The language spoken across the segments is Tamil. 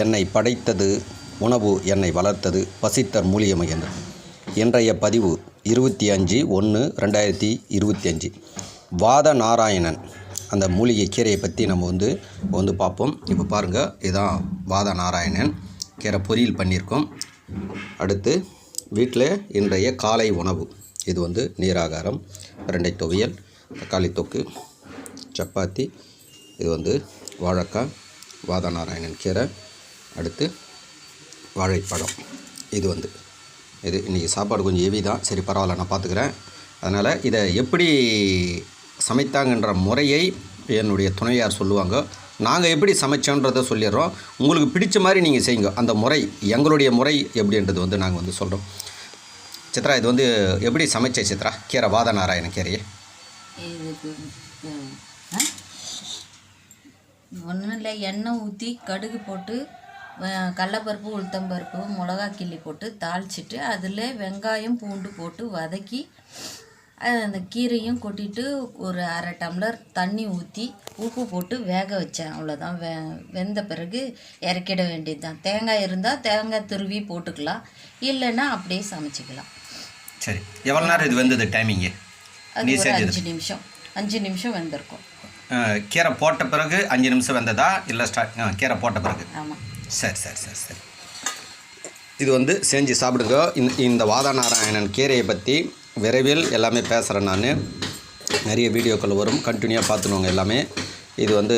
என்னை படைத்தது உணவு என்னை வளர்த்தது பசித்தர் மூலிகை மகேந்திரன். இன்றைய பதிவு இருபத்தி அஞ்சு ஒன்று ரெண்டாயிரத்தி இருபத்தி அஞ்சு. வாத நாராயணன் அந்த மூலிகை கீரையை பற்றி நம்ம வந்து வந்து பார்ப்போம். இப்போ பாருங்கள் இதுதான் வாத நாராயணன். கீரை பொரியல் பண்ணியிருக்கோம். அடுத்து வீட்டில் இன்றைய காலை உணவு. இது வந்து நீராகாரம் ரெண்டை துவையல் தக்காளி தொக்கு சப்பாத்தி இது வந்து வாழைக்காய் வாதநாராயணன் கீரை. அடுத்து வாழைப்பழம். இது வந்து. இது இன்றைக்கி சாப்பாடு கொஞ்சம் ஹெவி தான். சரி பரவாயில்ல நான் பார்த்துக்கிறேன். அதனால் இதை எப்படி சமைத்தாங்கன்ற முறையை என்னுடைய துணையார் சொல்லுவாங்க. நாங்கள் எப்படி சமைச்சோன்றதை சொல்லிடுறோம். உங்களுக்கு பிடிச்ச மாதிரி நீங்கள் செய்யுங்க. அந்த முறை எங்களுடைய முறை எப்படின்றது வந்து நாங்கள் வந்து சொல்கிறோம் சித்ரா இது வந்து எப்படி சமைச்ச சித்ரா? கீரை வாத நாராயண கீரையே. ஒன்றும் இல்லை. எண்ணெய் ஊற்றி கடுகு போட்டு கடலப்பருப்பு உளுத்தம்பருப்பு மிளகா கிள்ளி போட்டு தாளிச்சிட்டு அதில் வெங்காயம் பூண்டு போட்டு வதக்கி அந்த கீரையும் கொட்டிட்டு ஒரு அரை டம்ளர் தண்ணி ஊற்றி உப்பு போட்டு வேக வச்சேன். அவ்வளோதான் வெ வெந்த பிறகு இறக்கிட வேண்டியது தான் தேங்காய் இருந்தால் தேங்காய் துருவி போட்டுக்கலாம். இல்லைன்னா அப்படியே சமைச்சிக்கலாம். சரி. எவ்வளோ நேரம் இது வந்தது டைமிங்கு அது ஒரு அஞ்சு நிமிஷம். அஞ்சு நிமிஷம் வெந்திருக்கும். கீரை போட்ட பிறகு அஞ்சு நிமிஷம் வெந்ததா? இல்லை ஸ்டார்ட் கீரை போட்ட பிறகு? ஆமாம் சரி சரி சரி சரி. இது வந்து செஞ்சு சாப்பிடுங்க. இந்த இந்த வாத நாராயணன் கீரையை பற்றி விரைவில் எல்லாமே பேசுகிறேன் நான். நிறைய வீடியோக்கள் வரும். கண்டினியூவாக பார்த்துணுங்க எல்லாமே. இது வந்து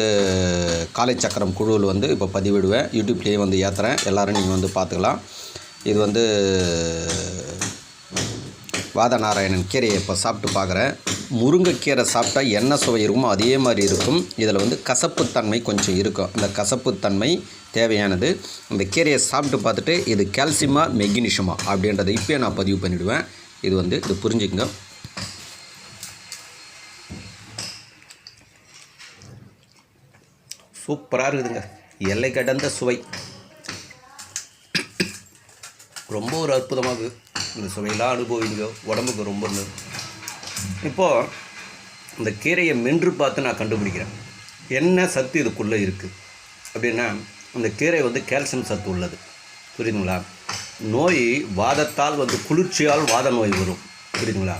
காலை சக்கரம் குழுவில் வந்து இப்போ பதிவிடுவேன். யூடியூப்லேயே வந்து ஏற்றுறேன் எல்லோரும் நீங்கள் வந்து பார்த்துக்கலாம். இது வந்து வாத நாராயணன் கீரையை இப்போ சாப்பிட்டு பார்க்குறேன். முருங்கைக்கீரை சாப்பிட்டா என்ன சுவை இருக்குமோ அதே மாதிரி இருக்கும். இதில் வந்து கசப்புத்தன்மை கொஞ்சம் இருக்கும். அந்த கசப்புத்தன்மை தேவையானது. அந்த கீரையை சாப்பிட்டு பார்த்துட்டு இது கால்சியமா மெக்னீஷியமா அப்படின்றத இப்போயே நான் பதிவு பண்ணிவிடுவேன் இது வந்து இது புரிஞ்சுக்கங்க. சூப்பராக இருக்குதுங்க. எல்லை கடந்த சுவை. ரொம்ப ஒரு அற்புதமாக இந்த சுவையெல்லாம் அனுபவிங்க. உடம்புக்கு ரொம்ப நல்லது. இப்போது இந்த கீரையை மென்று பார்த்து நான் கண்டுபிடிக்கிறேன். என்ன சத்து இதுக்குள்ளே இருக்குது அப்படின்னா அந்த கீரை வந்து கால்சியம் சத்து உள்ளது. புரியுதுங்களா? நோய் வாதத்தால் வந்து குளிர்ச்சியால் வாத நோய் வரும். புரியுதுங்களா?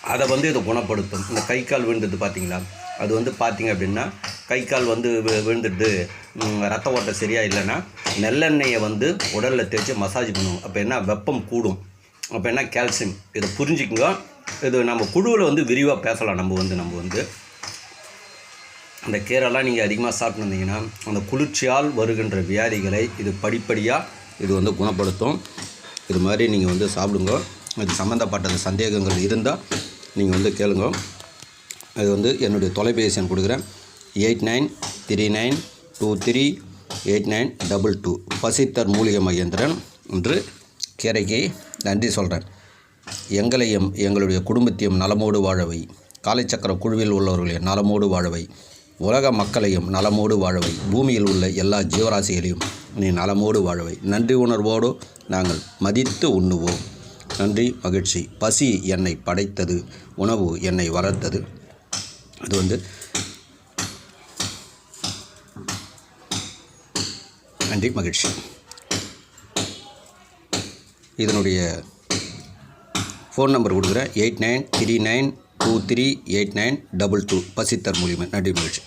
அதை வந்து இது குணப்படுத்தும். இந்த கை கால் விழுந்தது பார்த்தீங்களா? அது வந்து பார்த்தீங்க அப்படின்னா கை கால் வந்து வி- விழுந்துட்டு ரத்த ஓட்டம் சரியாக இல்லைன்னா நெல்லெண்ணெயை வந்து உடலில் தேய்ச்சி மசாஜ் பண்ணுவோம் அப்போ என்ன? வெப்பம் கூடும். அப்போ என்ன? கால்சியம். இதை புரிஞ்சுக்குங்க. இது நம்ம குழுவில் வந்து விரிவாக பேசலாம். நம்ம வந்து நம்ம வந்து. அந்த கீரைலாம் நீங்கள் அதிகமாக சாப்பிட்டுருந்தீங்கன்னா அந்த குளிர்ச்சியால் வருகின்ற வியாதிகளை இது படிப்படியாக இது வந்து குணப்படுத்தும். இது மாதிரி நீங்கள் வந்து சாப்பிடுங்க. இது சம்மந்தப்பட்ட சந்தேகங்கள் இருந்தால் நீங்கள் வந்து கேளுங்க. அது வந்து என்னுடைய தொலைபேசி எண் கொடுக்குறேன். Eight nine three nine two three eight nine double two. பசித்தர் மூலிகை மகேந்திரன் என்று கீரைக்கு நன்றி சொல்கிறேன் எங்களையும் எங்களுடைய குடும்பத்தையும் நலமோடு வாழவை காலைச்சக்கர குழுவில் உள்ளவர்களையும் நலமோடு வாழவை உலக மக்களையும் நலமோடு வாழவை பூமியில் உள்ள எல்லா ஜீவராசிகளையும் நீ நலமோடு வாழவை நன்றி உணர்வோடு நாங்கள் மதித்து உண்ணுவோம். நன்றி மகிழ்ச்சி. பசி என்னை படைத்தது உணவு என்னை வளர்த்தது. அது வந்து நன்றி மகிழ்ச்சி. இதனுடைய ஃபோன் நம்பர் கொடுக்குறேன். Eight nine three nine two three eight nine double two. பசித்தர் மூலியமாக நன்றி மகிழ்ச்சி.